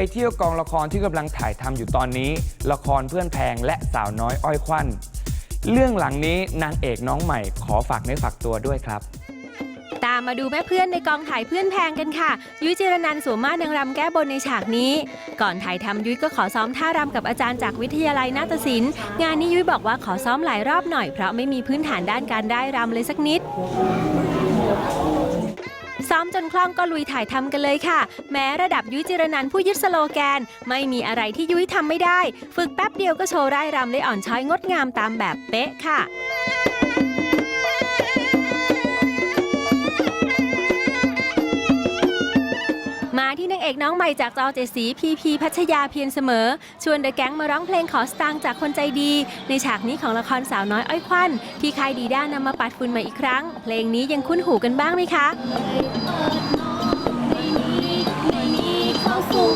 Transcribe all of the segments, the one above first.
ไปเที่ยวกองละครที่กำลังถ่ายทำอยู่ตอนนี้ ละครเพื่อนแพงและสาวน้อยอ้อยควันเรื่องหลังนี้นางเอกน้องใหม่ขอฝากเนื้อฝากตัวด้วยครับตามมาดูแม่เพื่อนในกองถ่ายเพื่อนแพงกันค่ะ ยุ้ยจิรนันสวมมาตรนางรำแก้บนในฉากนี้ ก่อนถ่ายทำยุ้ยก็ขอซ้อมท่ารำกับอาจารย์จากวิทยาลัยนาฏศิลป์งานนี้ยุ้ยบอกว่าขอซ้อมหลายรอบหน่อยเพราะไม่มีพื้นฐานด้านการได้รำเลยสักนิด จนคล่องก็ลุยถ่ายทำกันเลยค่ะ แม้ระดับยุ้ยจิรนันผู้ยึดสโลแกน ไม่มีอะไรที่ยุ้ยทำไม่ได้ ฝึกแป๊บเดียวก็โชว์ร่รำได้อ่อนช้อยงดงามตามแบบเป๊ะค่ะ ที่นางเอกน้องใหม่จากจอเจดสีพีพีพัชยาเพียรเสมอ ชวนเดอะแก๊งมาร้องเพลงขอสตางค์จากคนใจดี ในฉากนี้ของละครสาวน้อยอ้อยควันที่ค่ายดีด้านำมาปัดฝุ่นใหม่อีกครั้ง เพลงนี้ยังคุ้นหูกันบ้างไหมคะไม่มีไม่มีข้าวสุก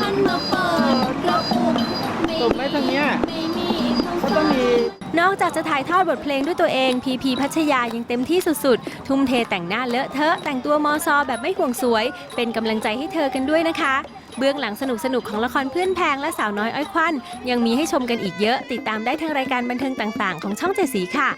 หันมาเปิดกระปุกตุ่มไหมทางเนี้ย นอกจากจะถ่ายทอดบทเพลงด้วยตัวเอง พีพีพัชยายังเต็มที่สุดๆ ทุ่มเทแต่งหน้าเลอะเทอะ แต่งตัวมอซอแบบไม่ห่วงสวย เป็นกำลังใจให้เธอกันด้วยนะคะ เบื้องหลังสนุกสนุกของละครเพื่อนแพงและสาวน้อยอ้อยควัน ยังมีให้ชมกันอีกเยอะ ติดตามได้ทางรายการบันเทิงต่างๆ ของช่องเจสีค่ะ